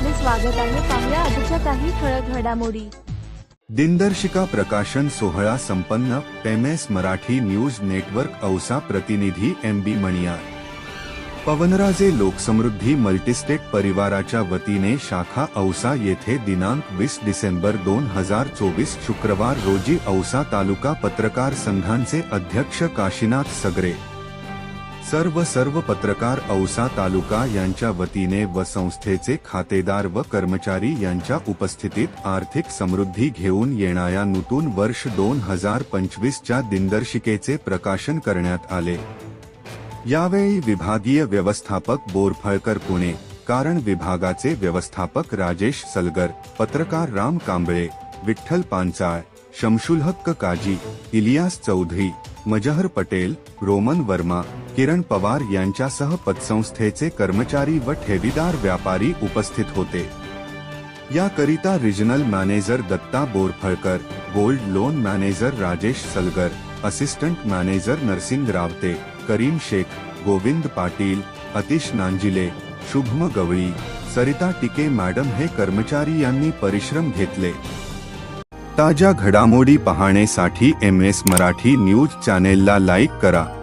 स्वागत आहे. पाहुया आजच्या काही ठळक घडामोडी. दिनदर्शिका प्रकाशन सोहळा संपन्न M S Marathi news network Ausa प्रतिनिधी M B Maniyar. Pawanraje Loksamruddhi multistate परिवाराच्या वतीने शाखा औसा येथे दिनांक वीस डिसेंबर दोन हजार चोवीस शुक्रवार रोजी औसा तालुका पत्रकार संघांचे अध्यक्ष काशीनाथ सगरे सर्व सर्व पत्रकार औसा तालुका यांच्या वतीने व संस्थेचे खातेदार व कर्मचारी यांच्या उपस्थितीत आर्थिक समृद्धी घेऊन येणाऱ्या नूतन वर्ष दोन हजार पंचवीसच्या दिनदर्शिकेचे प्रकाशन करण्यात आले. यावेळी विभागीय व्यवस्थापक बोरफळकर पुणे कारण विभागाचे व्यवस्थापक राजेश सलगर पत्रकार राम कांबळे विठ्ठल पांचाळ शमशुल हक्क काजी इलियास चौधरी मजहर पटेल रोमन वर्मा किरण पवार यांच्यासह पतसंस्थेचे कर्मचारी व ठेवीदार व्यापारी उपस्थित होते. याकरिता regional manager Datta Borphalkar gold loan manager Rajesh Salgar assistant manager Narsing Rawate Karim Shaikh Govind Patil Atish Nanjile Shubham Gawali Sarita Tike madam हे कर्मचारी यांनी परिश्रम घेतले. ताज्या घडामोडी पाहण्यासाठी एम एस मराठी न्यूज चॅनेलला लाईक करा.